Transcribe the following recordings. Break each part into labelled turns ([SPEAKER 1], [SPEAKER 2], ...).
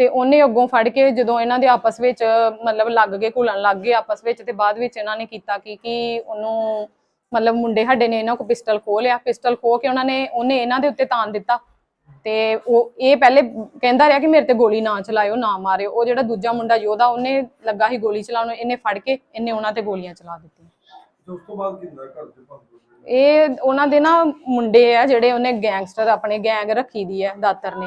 [SPEAKER 1] ਤੇ ਉਹਨੇ ਅੱਗੋਂ ਫੜ ਕੇ ਜਦੋਂ ਇਹਨਾਂ ਦੇ ਆਪਸ ਵਿੱਚ ਮਤਲਬ ਲੱਗ ਗਏ ਘੁਲਣ ਲੱਗ ਗਏ ਆਪਸ ਵਿੱਚ ਤੇ ਬਾਅਦ ਵਿੱਚ ਇਹਨਾਂ ਨੇ ਕੀਤਾ ਕੀ ਕਿ ਉਹਨੂੰ ਮਤਲਬ ਮੁੰਡੇ ਸਾਡੇ ਨੇ ਇਹਨਾਂ ਕੋ ਪਿਸਟਲ ਖੋਹ ਲਿਆ ਪਿਸਟਲ ਖੋਹ ਕੇ ਉਹਨਾਂ ਨੇ ਉਹਨੇ ਇਹਨਾਂ ਦੇ ਉੱਤੇ ਤਾਨ ਦਿੱਤਾ ਤੇ ਉਹ ਇਹ ਪਹਿਲੇ ਕਹਿੰਦਾ ਰਿਹਾ ਕਿ ਮੇਰੇ ਤੇ ਗੋਲੀ ਨਾ ਚਲਾਇਓ ਨਾ ਮਾਰਿਓ ਉਹ ਜਿਹੜਾ ਦੂਜਾ ਮੁੰਡਾ ਯੋਧਾ ਉਹਨੇ ਲੱਗਾ ਸੀ ਗੋਲੀ ਚਲਾਉਣ ਇਹਨੇ ਫੜ ਕੇ ਇਹਨੇ ਉਹਨਾਂ ਤੇ ਗੋਲੀਆਂ ਚਲਾ ਦਿੱਤੀਆਂ।
[SPEAKER 2] ਉਸ ਤੋਂ ਬਾਅਦ ਕੀ ਹੁੰਦਾ ਘਰ ਦੇ ਭੰਗ
[SPEAKER 1] ਇਹ ਉਹਨਾਂ ਦੇ ਨਾ ਮੁੰਡੇ ਆ ਜਿਹੜੇ ਉਹਨੇ ਗੈਂਗਸਟਰ ਆਪਣੇ ਗੈਂਗ ਰੱਖੀ ਦੀ ਹੈ ਦਾਤਰ ਨੇ।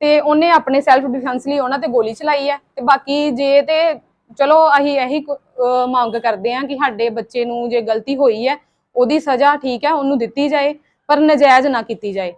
[SPEAKER 1] ਤੇ ਉਹਨੇ ਆਪਣੇ ਸੈਲਫ ਡਿਫੈਂਸ ਲਈ ਉਹਨਾਂ ਤੇ ਗੋਲੀ ਚਲਾਈ ਹੈ ਤੇ ਬਾਕੀ ਜੇ ਤੇ ਚਲੋ ਅਸੀਂ ਇਹੀ ਮੰਗ ਕਰਦੇ ਹਾਂ ਕਿ ਸਾਡੇ ਬੱਚੇ ਨੂੰ ਜੇ ਗਲਤੀ ਹੋਈ ਹੈ, ਉਹਦੀ ਸਜ਼ਾ ਠੀਕ ਹੈ, ਉਹਨੂੰ ਦਿੱਤੀ ਜਾਏ, ਪਰ ਨਜਾਇਜ਼ ਨਾ ਕੀਤੀ ਜਾਏ।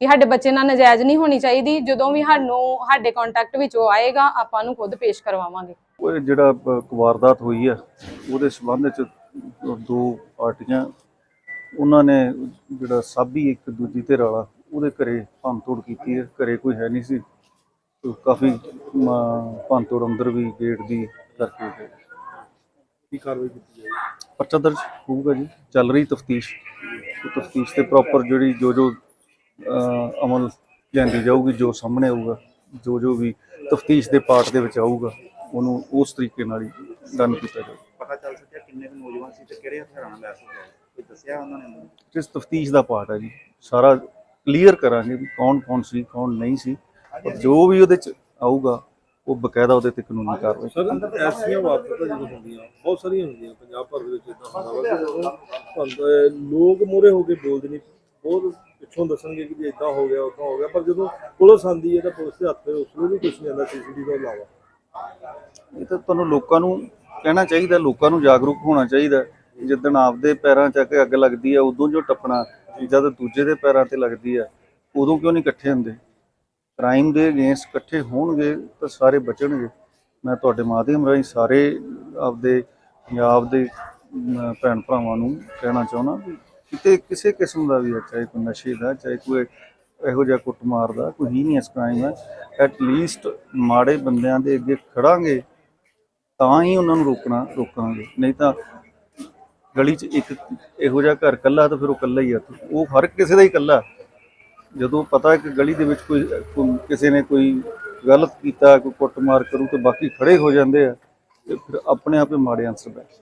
[SPEAKER 1] ਕਿ ਸਾਡੇ ਬੱਚੇ ਨਾਲ ਨਜਾਇਜ਼ ਨਹੀਂ ਹੋਣੀ ਚਾਹੀਦੀ, ਜਦੋਂ ਵੀ ਸਾਨੂੰ, ਸਾਡੇ ਕੰਟੈਕਟ ਵਿੱਚ ਉਹ ਆਏਗਾ, ਆਪਾਂ ਨੂੰ ਖੁਦ ਪੇਸ਼ ਕਰਵਾਵਾਂਗੇ।
[SPEAKER 3] ਉਹ ਜਿਹੜਾ ਬ- ਵਾਰਦਾਤ ਹੋਈ ਆ ਉਹਦੇ ਸੰਬੰਧ ਵਿੱਚ ਦੋ ਪਾਰਟੀਆਂ, ਉਹਨਾਂ ਨੇ ਜਿਹੜਾ ਸਾਬੀ ਇੱਕ ਦੂਜੀ ਧਿਰ ਵਾਲਾ ਉਹਦੇ ਘਰੇ ਭੰਨਤੋੜ ਕੀਤੀ ਹੈ। ਘਰੇ ਕੋਈ ਹੈ ਨਹੀਂ ਸੀ। ਤੇ ਕਾਫੀ ਮ- ਭੰਨਤੋੜ ਅੰਦਰ ਵੀ ਗੇਟ ਦੀ ਕਰਕੇ ਗਏ।
[SPEAKER 2] ਕੀ ਕਾਰਵਾਈ ਕੀਤੀ ਜਾਏ
[SPEAKER 3] ਪਰਚਾ ਦਰਜ ਹੋਊਗਾ ਜੀ। ਚੱਲ ਰਹੀ ਤਫਤੀਸ਼। ਤਫਤੀਸ਼ ਤੇ ਪ੍ਰੋਪਰ ਜਿਹੜੀ ਜੋ ਜੋ ਅਹ, ਅਮਲ ਲਿਆਂਦੀ ਜਾਊਗੀ ਜੋ ਸਾਹਮਣੇ ਆਊਗਾ ਜੋ ਜੋ ਵੀ ਤਫਤੀਸ਼ ਦੇ ਪਾਰਟ ਦੇ ਵਿੱਚ ਆਊਗਾ ਉਹਨੂੰ ਉਸ ਤਰੀਕੇ ਨਾਲ ਹੀ ਡਨ ਕੀਤਾ ਜਾਊਗਾ
[SPEAKER 4] ਪਤਾ ਚੱਲ ਸਕਿਆ ਕਿੰਨੇ ਕੁ ਨੌਜਵਾਨ ਸੀ ਤੇ ਕਿਹੜੇ ਹਥਿਆਰਾਂ ਨਾਲ ਲੈਸ ਹੋਏ ਕੋਈ ਦੱਸਿਆ ਉਹਨਾਂ ਨੇ?
[SPEAKER 3] ਇਸ ਤਫਤੀਸ਼ ਦਾ ਪਾਰਟ ਹੈ ਜੀ। ਸਾਰਾ ਕਲੀਅਰ ਕਰਾਂਗੇ ਵੀ ਕੌਣ ਕੌਣ ਸੀ ਕੌਣ ਨਹੀਂ ਸੀ। ਔਰ ਜੋ ਵੀ ਉਹਦੇ ਚ ਆਊਗਾ ਉਹ ਬਕਾਇਦਾ ਉਹਦੇ ਤੇ ਕਾਨੂੰਨੀ ਕਾਰਵਾਈ
[SPEAKER 2] ਸਰ ਐਸੀਆਂ ਵਾਰਦਾਤਾਂ ਜਦੋਂ ਹੁੰਦੀਆਂ ਬਹੁਤ ਸਾਰੀਆਂ ਹੁੰਦੀਆਂ ਪੰਜਾਬ ਭਰ ਦੇ ਵਿੱਚ ਇਦਾਂ ਹੁੰਦਾ ਵਾ ਲੋਕ ਮੂਹਰੇ ਹੋ ਕੇ ਬੋਲਦੇ ਨਹੀਂ ਬਹੁਤ ਪਿੱਛੋਂ ਦੱਸਣਗੇ ਕਿ ਇਦਾਂ ਹੋ ਗਿਆ ਉਦਾਂ ਹੋ ਗਿਆ ਪਰ ਜਦੋਂ ਪੁਲਿਸ ਆਂਦੀ ਹੈ ਤਾਂ ਪੁਲਿਸ ਦੇ ਹੱਥ ਉਸ ਨੂੰ ਵੀ ਕੁਝ ਨਹੀਂ ਆਉਂਦਾ ਸੀਸੀਟੀਵੀ ਤੋਂ ਇਲਾਵਾ।
[SPEAKER 3] ਇਹ ਤਾਂ ਤੁਹਾਨੂੰ ਲੋਕਾਂ ਨੂੰ ਕਹਿਣਾ ਚਾਹੀਦਾ ਲੋਕਾਂ ਨੂੰ ਜਾਗਰੂਕ ਹੋਣਾ ਚਾਹੀਦਾ। ਜਿੱਦਣ ਆਪਦੇ ਪੈਰਾਂ 'ਚ ਆ ਕੇ ਅੱਗ ਲੱਗਦੀ ਆ ਉਦੋਂ ਜੋ ਟੱਪਣਾ ਜਦ ਦੂਜੇ ਦੇ ਪੈਰਾਂ ਤੇ ਲੱਗਦੀ ਆ, ਉਦੋਂ ਕਿਉਂ ਨਹੀਂ ਇਕੱਠੇ ਹੁੰਦੇ? ਕ੍ਰਾਈਮ ਦੇ ਅਗੇਂਸਟ ਇਕੱਠੇ ਹੋਣਗੇ ਤਾਂ ਸਾਰੇ ਬਚਣਗੇ। ਮੈਂ ਤੁਹਾਡੇ ਮਾਧਿਅਮ ਰਾਹੀਂ ਸਾਰੇ ਆਪਦੇ ਪੰਜਾਬ ਦੇ ਭੈਣ ਭਰਾਵਾਂ ਨੂੰ ਕਹਿਣਾ ਚਾਹੁੰਦਾ ਵੀ ਕਿਤੇ ਕਿਸੇ ਕਿਸਮ ਦਾ ਵੀ ਹੈ ਚਾਹੇ ਕੋਈ ਨਸ਼ੇ ਦਾ, ਚਾਹੇ ਕੋਈ ਇਹੋ ਜਿਹਾ ਕੁੱਟਮਾਰ ਦਾ, ਕੋਈ ਹੀ ਨਹੀਂ ਇਸ ਕ੍ਰਾਈਮ ਹੈ ਐਟ ਲੀਸਟ ਮਾੜੇ ਬੰਦਿਆਂ ਦੇ ਅੱਗੇ ਖੜਾਂਗੇ, ਤਾਂ ਹੀ ਉਹਨਾਂ ਨੂੰ ਰੋਕਣਾ, ਰੋਕਾਂਗੇ। ਨਹੀਂ ਤਾਂ ਗਲੀ 'ਚ ਇੱਕ ਇਹੋ ਜਿਹਾ ਘਰ ਕੱਲਾ ਤਾਂ ਫਿਰ ਉਹ ਕੱਲਾ ਹੀ ਆ। ਉਹ ਹਰ ਕਿਸੇ ਦਾ ਹੀ ਕੱਲਾ ਜਦੋਂ ਪਤਾ ਕਿ ਗਲੀ ਦੇ ਵਿੱਚ ਕੋਈ ਕਿਸੇ ਨੇ ਕੋਈ ਗਲਤ ਕੀਤਾ, ਕੋਈ ਕੁੱਟਮਾਰ ਕਰੂ ਤਾਂ ਬਾਕੀ ਖੜੇ ਹੋ ਜਾਂਦੇ ਆ, ਤੇ ਫਿਰ ਆਪਣੇ ਆਪੇ ਮਾੜੇ ਆਂਸਰ ਬੈਠ